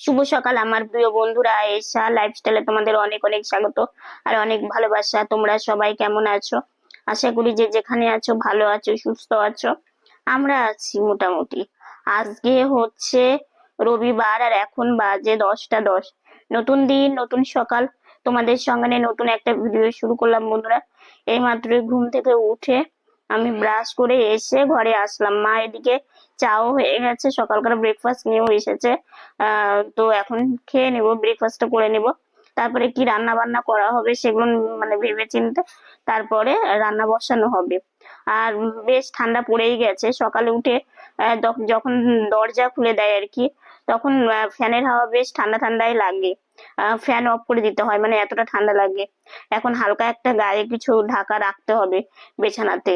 শুভ সকাল, আমার প্রিয় বন্ধুরা। এসা লাইফস্টাইলে তোমাদের অনেক অনেক স্বাগত আর অনেক ভালোবাসা। তোমরা সবাই কেমন আছো? আশা করি যে যেখানে আছো, ভালো আছো, সুস্থ আছো, আমরা আছি মোটামুটি। আজকে হচ্ছে রবিবার আর এখন বাজে দশটা দশ। নতুন দিন, নতুন সকাল। তোমাদের সঙ্গে নতুন একটা ভিডিও শুরু করলাম বন্ধুরা। এই মাত্রই ঘুম থেকে উঠে আমি ব্রাশ করে এসে ঘরে আসলাম। মা এদিকে চাও হয়ে গেছে, সকালকার ব্রেকফাস্ট নিয়েও এসেছে। তো এখন খেয়ে নেব ব্রেকফাস্টটা করে নেব। তারপরে কি রান্না বান্না করা হবে সেগুলো মানে ভেবে চিন্তে তারপরে রান্না বসানো হবে। আর বেশ ঠান্ডা পড়েই গেছে। সকালে উঠে যখন দরজা খুলে দেয় আর কি তখন ফ্যানের হাওয়া বেশ ঠান্ডা ঠান্ডাই লাগে। ফ্যান অফ করে দিতে হয় মানে এতটা ঠান্ডা লাগে। এখন হালকা একটা গায়ে কিছু ঢাকা রাখতে হবে বিছানাতে।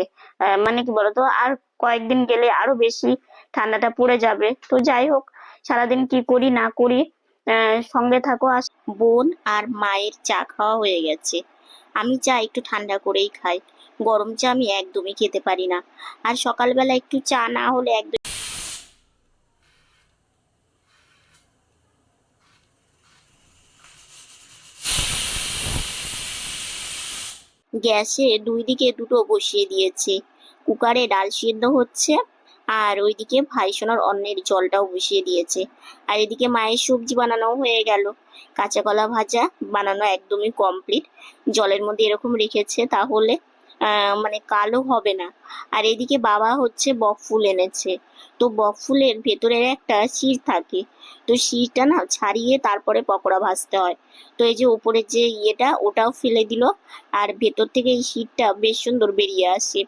মানে কি বলতো, আর কয়েকদিন গেলে আরও বেশি ঠান্ডাটা পড়ে যাবে। তো যাই হোক, সারাদিন কি করি না করি সঙ্গে থাকো আর বোন আর মায়ের চা খাওয়া হয়ে গেছে। আমি চা একটু ঠান্ডা করেই খাই। গরম চা আমি একদমই খেতে পারি না। আর সকালবেলা একটু চা না হলে একদম গ্যাসে দুই দিকে দুটো বসিয়ে দিয়েছে। কুকারে ডাল সিদ্ধ হচ্ছে আর ওইদিকে ভাই সোনার জলটাও বসিয়ে দিয়েছে। আর এদিকে মায়ের সবজি বানানো হয়ে গেল। কাঁচা কলা ভাজা বানানো একদমই কমপ্লিট জলের মধ্যে এরকম রেখেছে তাহলে মানে কালো হবে না। আর এদিকে বাবা হচ্ছে বক ফুল এনেছে। তো বক ফুলের ভেতরের একটা শির থাকে। তো শিরটা না ছাড়িয়ে তারপরে পকোড়া ভাজতে হয়। তো এই যে উপরের যে ইয়েটা ওটাও ফেলে দিল। আর ভেতর থেকে এই শিরটা বেশ সুন্দর বেরিয়ে আসে।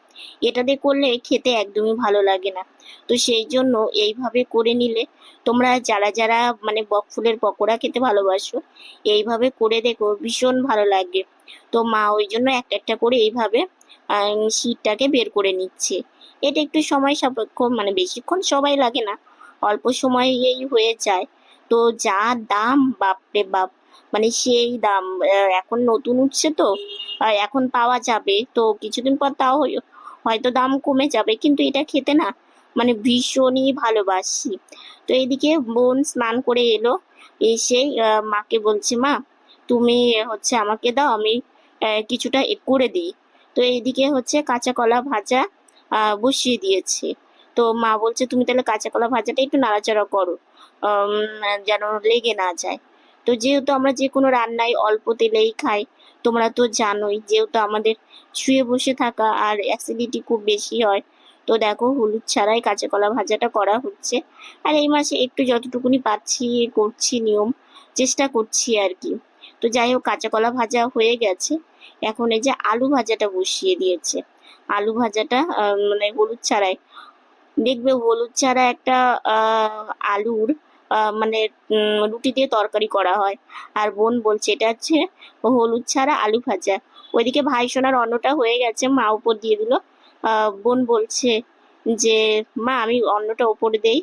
এটাতে করলে খেতে একদমই ভালো লাগে না। তো সেই জন্য এইভাবে করে নিলে তোমরা যারা যারা মানে বক ফুলের পকোড়া খেতে ভালোবাসো এইভাবে করে দেখো ভীষণ ভালো লাগে। তো মা ওই জন্য একটা একটা করে এইভাবে আহ, শীতটাকে বের করে নিচ্ছে। এটা একটু সময় সাপেক্ষ মানে বেশিক্ষণ সবাই লাগে না। অল্প সময়েই হয়ে যায়। তো যা দাম, বাপরে বাপ। মানে সেই দাম। এখন নতুন উঠছে তো এখন পাওয়া যাবে। তো কিছুদিন পর তাও হয়- হয়তো দাম কমে যাবে, কিন্তু এটা খেতে না মানে ভীষণই ভালোবাসি। তো এইদিকে বোন স্নান করে এলো। এসে মাকে বলছে, মা, তুমি হচ্ছে আমাকে দাও, আমি কিছুটা করে দিই। তো এইদিকে হচ্ছে কাঁচা কলা ভাজা বসিয়ে দিয়েছে। তো মা বলছে, তুমি তাহলে কাঁচা কলা ভাজাটা একটু নাড়াচাড়া করো। যেন লেগে না যায়। তো যেহেতু আমরা যে কোনো রান্নায় অল্প তেলেই খাই, তোমরা তো জানোই, যেহেতু আমাদের শুয়ে বসে থাকা আর অ্যাসিডিটি খুব বেশি হয়, তো দেখো হলুদ ছাড়াই কাঁচা কলা ভাজাটা করা হচ্ছে। আর এই মাসে একটু যতটুকুনি পাচ্ছি, করছি নিয়ম, চেষ্টা করছি আর কি। তো যাই হোক, কাঁচা কলা ভাজা হয়ে গেছে। এখন এই যে আলু ভাজাটা বসিয়ে দিয়েছে। আলু ভাজাটা মানে হলুদ ছাড়াই। দেখবে হলুদ ছাড়া একটা আলুর মানে রুটি দিয়ে তরকারি করা হয়। আর বোন বলছে, এটা হচ্ছে হলুদ ছাড়া আলু ভাজা। ওইদিকে ভাই সোনার অন্নটা হয়ে গেছে, মা উপর দিয়ে দিল। বোন বলছে যে, মা, আমি অন্নটা ওপরে দেই।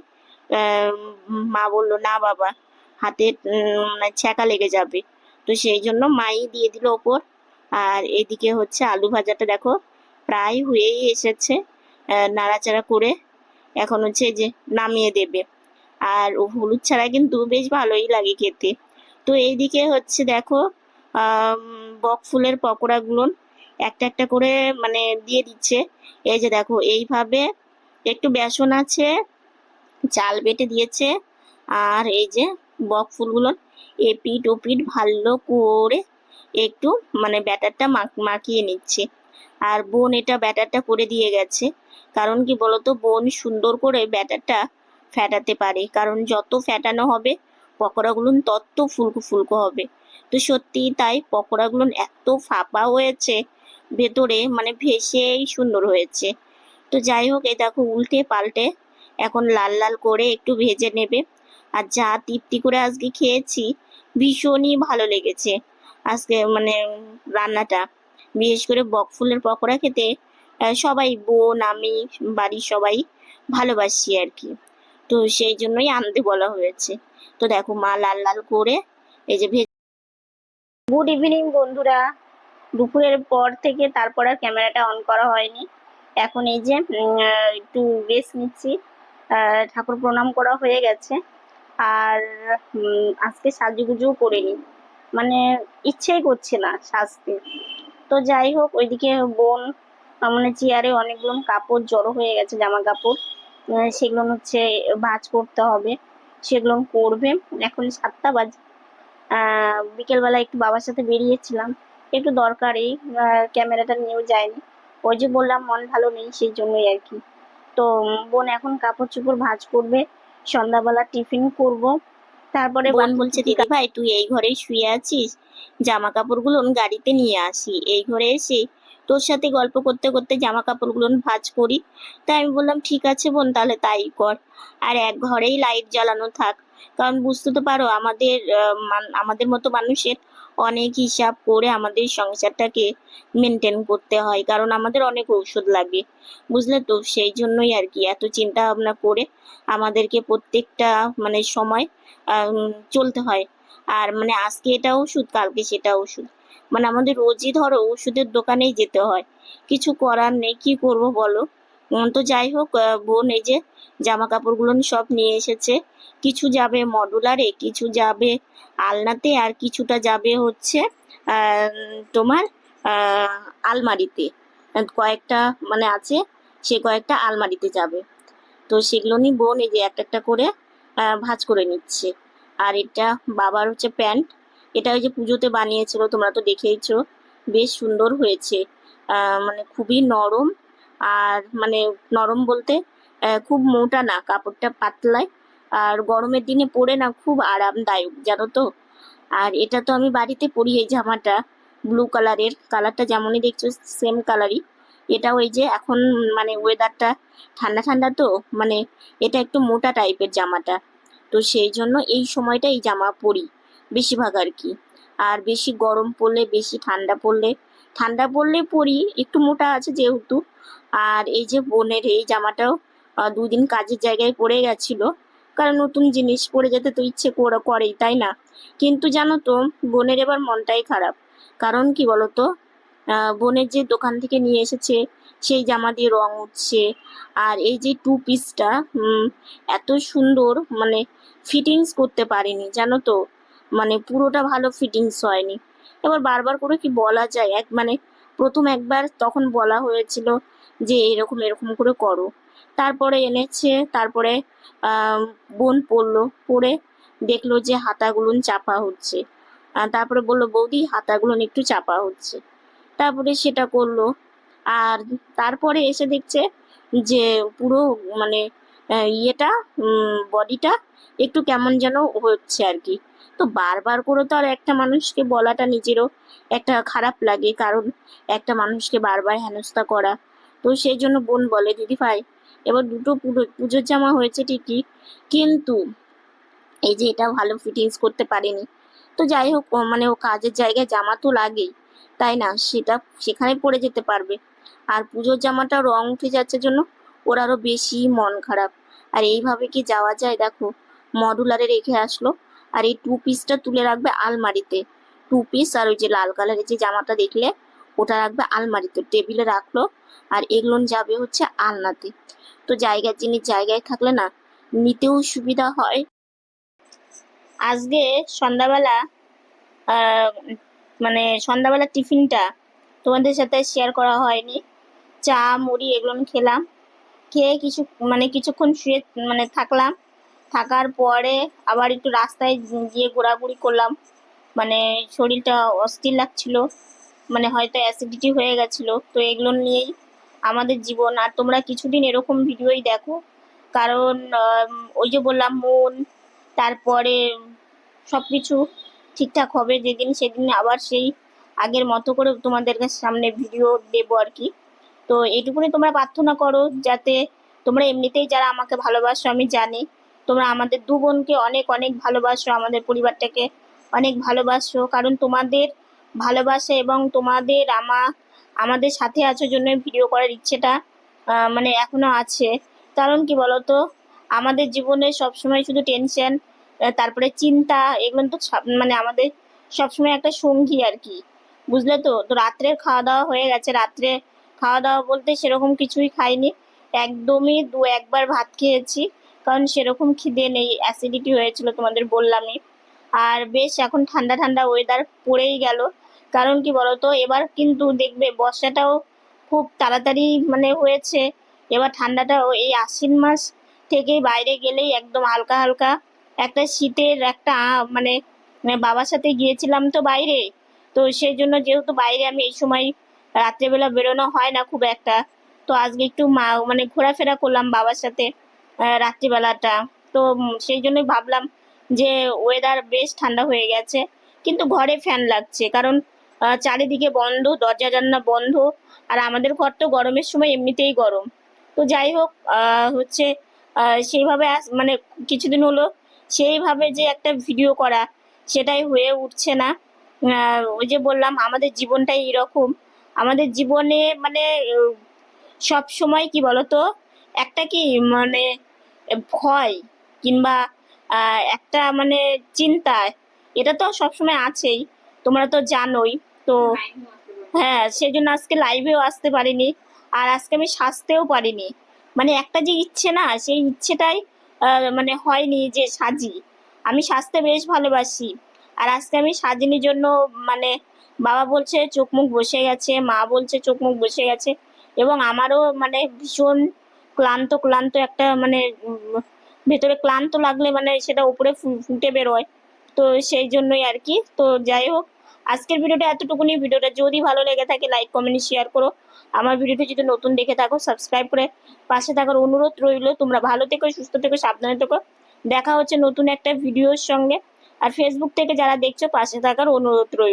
মা বলল, না বাবা, হাতে মানে ছ্যাঁকা লেগে যাবে। তো সেই জন্য মাই দিয়ে দিল ওপর। আর এদিকে হচ্ছে আলু ভাজাটা, দেখো প্রায় হয়েই এসেছে নাড়াচাড়া করে এখন হচ্ছে যে নামিয়ে দেবে। আর ও হলুদ ছাড়া কিন্তু বেশ ভালোই লাগে খেতে। তো এইদিকে হচ্ছে দেখো বক ফুলের পকোড়াগুলো একটা একটা করে মানে দিয়ে দিচ্ছে। এই যে দেখো, এইভাবে একটু বেসন আছে, চাল বেটে দিয়েছে, আর এই যে বক ফুলগুলো এপিট ওপিট ভালো করে একটু মানে ব্যাটারটা মাখ- মাখিয়ে নিচ্ছে। আর বোন এটা ব্যাটারটা করে দিয়ে গেছে। কারণ কি বলতো, বোন সুন্দর করে ব্যাটারটা ফ্যাটাতে পারে। কারণ যত ফ্যাটানো হবে, পকোড়াগুলো তত ফুলকো ফুলকো হবে। তো সত্যি তাই পকোড়াগুলো এত ফাঁপা হয়েছে, ভেতরে মানে ভেসেই সুন্দর হয়েছে। তো যাই হোক, এই দেখো উল্টে পাল্টে এখন লাল লাল করে একটু ভেজে নেবে। আর যা তৃপ্তি করে আজকে খেয়েছি, ভীষণই ভালো লেগেছে। আজকে মানে রান্নাটা। বিশেষ করে বক ফুলের পকোড়া খেতে সবাই, বোন, আমি, বাড়ির সবাই ভালোবাসি আর কি। তো সেই জন্যই আনতে বলা হয়েছে। তো দেখো মা লাল লাল করে এই যে ভেজে গুড ইভিনিং বন্ধুরা। দুপুরের পর থেকে তারপর আর ক্যামেরাটা অন করা হয়নি। এখন এই যে একটু রেস্ট নিচ্ছি। ঠাকুর প্রণাম করা হয়ে গেছে। আর আজকে সাজুগুজুও করিনি মানে ইচ্ছেই করছে না সাজতে। তো যাই হোক ওইদিকে বোন মানে চেয়ারে অনেকগুলো কাপড় জড়ো হয়ে গেছে জামা কাপড়। সেগুলো হচ্ছে ভাঁজ করতে হবে সেগুলো করবে। এখন সাতটা বাজে। বিকেলবেলা একটু বাবার সাথে বেরিয়েছিলাম। একটু দরকারি আহ, ক্যামেরাটা নিয়েও যায়নি ওই যে বললাম মন ভালো নেই সেই জন্যই আর কি। তো বোন এখন কাপড় চোপড় ভাঁজ করবে। সন্ধ্যাবেলা টিফিন করব। তারপরে বোন বলছে দিদা ভাই তুই এই ঘরে শুয়ে আছিস? জামা কাপড়গুলো গাড়িতে নিয়ে আসি। এই ঘরে এসে তোর সাথে গল্প করতে করতে জামা কাপড়গুলো ভাজ করি। তাই আমি বললাম ঠিক আছে বোন তাহলে তাই কর। আর এক ঘরেই লাইট জ্বালানো থাক। কারণ বুঝতে তো পারো আমাদের আমাদের মতো মানুষের অনেক হিসাব করে আমাদের সংসারটাকে মেনটেন করতে হয়, কারণ আমাদের অনেক ঔষধ লাগে, বুঝলে তো? সেই জন্যই আর কি, এত চিন্তা ভাবনা করে আমাদেরকে প্রত্যেকটা মানে সময় চলতে হয়। আর মানে আজকে এটা ওষুধ কালকে সেটা ওষুধ মানে আমাদের রোজই ধরো ওষুধের দোকানেই যেতে হয়। কিছু করার নেই, কি করব বলো? তো যাই হোক বোন এই যে জামা কাপড়গুলো সব নিয়ে এসেছে। কিছু যাবে মডুলারে, কিছু যাবে আলনাতে, আর কিছুটা যাবে হচ্ছে তোমার আলমারিতে। কয়েকটা মানে আছে, সে কয়েকটা আলমারিতে যাবে। তো সেগুলো নিয়ে বোন এই যে একটা একটা করে ভাঁজ করে নিচ্ছে। আর এটা বাবার হচ্ছে প্যান্ট। এটা ওই যে পুজোতে বানিয়েছিল, তোমরা তো দেখেইছো। বেশ সুন্দর হয়েছে। মানে খুবই নরম। আর মানে নরম বলতে খুব মোটা না, কাপড়টা পাতলায়। আর গরমের দিনে পরে না খুব আরামদায়ক, জানো তো? আর এটা তো আমি বাড়িতে পরি, এই জামাটা ব্লু কালারের কালারটা যেমনই দেখছ সেম কালারই এটা ওই যে এখন মানে ওয়েদারটা ঠান্ডা ঠান্ডা তো মানে এটা একটু মোটা টাইপের জামাটা। তো সেই জন্য এই সময়টা এই জামা পরি, বেশিরভাগ আর কি। আর বেশি গরম পড়লে বেশি ঠান্ডা পড়লে ঠান্ডা পড়লে পরি, একটু মোটা আছে যেহেতু আর এই যে বোনের এই জামাটাও দুদিন কাজের জায়গায় পড়ে গেছিল। কারণ নতুন জিনিস পরে যেতে তো ইচ্ছে করে, করেই, তাই না? কিন্তু জানো তো, বোনের এবার মনটাই খারাপ। কারণ কি বলতো? বোনের যে দোকান থেকে নিয়ে এসেছে, সেই জামা দিয়ে রং উঠছে। আর এই যে টু পিসটা এত সুন্দর মানে ফিটিংস করতে পারেনি, জানো তো? মানে পুরোটা ভালো ফিটিংস হয়নি। এবার বারবার করে কি বলা যায়? এক মানে প্রথম একবার তখন বলা হয়েছিল যে এরকম এরকম করে করো। তারপরে এনেছে, তারপরে বোন পড়ল, পড়ে দেখল যে হাতাগুলো চাপা হচ্ছে। তারপরে বলল, বৌদি, হাতাগুলো একটু চাপা হচ্ছে। তারপরে সেটা করল। আর তারপরে এসে দেখছে যে পুরো মানে ইয়েটা বডিটা একটু কেমন যেন হচ্ছে আর কি। তো বারবার করে তো আর একটা মানুষকে বলাটা নিজেরও একটা খারাপ লাগে। কারণ একটা মানুষকে বারবার হেনস্থা করা তো সেই জন্য বোন বলে, দিদি ভাই, এবার দুটো পুজোর জামা হয়েছে ঠিকই, কিন্তু এই যে এটা ভালো ফিটিংস করতে পারেনি। তো যাই হোক মানে ও কাজের জায়গায় জামা তো লাগেই, তাই না? সেটা সেখানে পরে যেতে পারবে। আর পুজোর জামাটা রং উঠে যাচ্ছে জন্য ওর আরও বেশি মন খারাপ। আর এইভাবে কি যাওয়া যায়? দেখো মডুলারে রেখে আসলো। আর এই টু পিসটা তুলে রাখবে আলমারিতে। টু পিস আর ওই যে লাল কালারের যে জামাটা দেখলে ওটা রাখবে আলমারিতে টেবিলে রাখল আর এগুলো যাবে হচ্ছে আলনাতে। তো জায়গার জিনিস জায়গায় থাকলে না নিতেও সুবিধা হয়। আজকে সন্ধ্যাবেলা মানে সন্ধ্যাবেলা টিফিনটা তোমাদের সাথে শেয়ার করা হয়নি। চা, মুড়ি এগুলো খেলাম। খেয়ে কিছু মানে কিছুক্ষণ শুয়ে মানে থাকলাম। থাকার পরে আবার একটু রাস্তায় গিয়ে ঘোরাঘুরি করলাম। মানে শরীরটা অস্থির লাগছিল। মানে হয়তো অ্যাসিডিটি হয়ে গেছিল। তো এগুলো নিয়েই আমাদের জীবন। আর তোমরা কিছুদিন এরকম ভিডিওই দেখো। কারণ ওই যে বললাম, মন, তারপরে সব কিছু ঠিকঠাক হবে যেদিন সেদিন আবার সেই আগের মতো করে তোমাদের কাছে সামনে ভিডিও দেবো আর কি। তো এইটুকুনি তোমরা প্রার্থনা করো যাতে তোমরা এমনিতেই যারা আমাকে ভালোবাসো, আমি জানি তোমরা আমাদের দু বোনকে অনেক অনেক ভালোবাসো, আমাদের পরিবারটাকে অনেক ভালোবাসো। কারণ তোমাদের ভালোবাসা এবং তোমাদের আমা, আমাদের সাথে আছো জন্য ভিডিও করার ইচ্ছেটা মানে এখনও আছে। কারণ কি বলতো? আমাদের জীবনে সবসময় শুধু টেনশন তারপরে চিন্তা, এগুলো তো মানে আমাদের সবসময় একটা সঙ্গী আর কি। বুঝলে তো? তো রাত্রের খাওয়া দাওয়া হয়ে গেছে, রাত্রে খাওয়া দাওয়া বলতে সেরকম কিছুই খাইনি। একদমই দু একবার ভাত খেয়েছি, কারণ সেরকম খিদে নেই অ্যাসিডিটি হয়েছিল তোমাদের বললামই। আর বেশ এখন ঠান্ডা ঠান্ডা ওয়েদার পড়েই গেল। কারণ কি বলতো? এবার কিন্তু দেখবে বর্ষাটাও খুব তাড়াতাড়ি মানে হয়েছে। এবার ঠান্ডাটাও এই আশ্বিন মাস থেকে বাইরে গেলেই একদম হালকা হালকা একটা শীতের একটা মানে মানে বাবার সাথে গিয়েছিলাম তো বাইরে। তো সেই জন্য যেহেতু বাইরে আমি এই সময় রাত্রেবেলা বেরোনো হয় না খুব একটা, তো আজকে একটু মা মানে ঘোরাফেরা করলাম বাবার সাথে রাত্রিবেলাটা। তো সেই জন্যই ভাবলাম যে ওয়েদার বেশ ঠান্ডা হয়ে গেছে, কিন্তু ঘরে ফ্যান লাগছে। কারণ চারিদিকে বন্ধ, দরজা জানলা বন্ধ, আর আমাদের ঘর তো গরমের সময় এমনিতেই গরম। তো যাই হোক হচ্ছে সেইভাবে মানে কিছুদিন হলো সেইভাবে যে একটা ভিডিও করা, সেটাই হয়ে উঠছে না। ওই যে বললাম, আমাদের জীবনটাই এরকম। আমাদের জীবনে মানে সব সময় কি বলতো, একটা কি মানে ভয় কিংবা একটা মানে চিন্তা, এটা তো সবসময় আছেই। তোমরা তো জানোই তো হ্যাঁ সেই জন্য আজকে লাইভেও আসতে পারিনি আর আজকে আমি সাজতেও পারিনি। মানে একটা যে ইচ্ছে না সেই ইচ্ছেটাই মানে হয়নি যে সাজি। আমি সাজতে বেশ ভালোবাসি আর আজকে আমি সাজিনির জন্য মানে বাবা বলছে চোখ মুখ বসে গেছে মা বলছে চোখ মুখ বসে গেছে এবং আমারও মানে ভীষণ ক্লান্ত ক্লান্ত একটা মানে ভেতরে ক্লান্ত লাগলে মানে সেটা উপরে ফুটে বেরোয়। তো সেই জন্যই আর কি তো যাই হোক আজকের ভিডিওটা এতটুকুনি। ভিডিওটা যদি ভালো লেগে থাকে লাইক কমেন্ট শেয়ার করো। আমার ভিডিওটি যদি নতুন দেখে থাকো সাবস্ক্রাইব করে পাশে থাকার অনুরোধ রইল। তোমরা ভালো থেকো, সুস্থ থেকো, সাবধানে থেকো। দেখা হচ্ছে নতুন একটা ভিডিওর সঙ্গে। আর ফেসবুক থেকে যারা দেখছ, পাশে থাকার অনুরোধ রইল।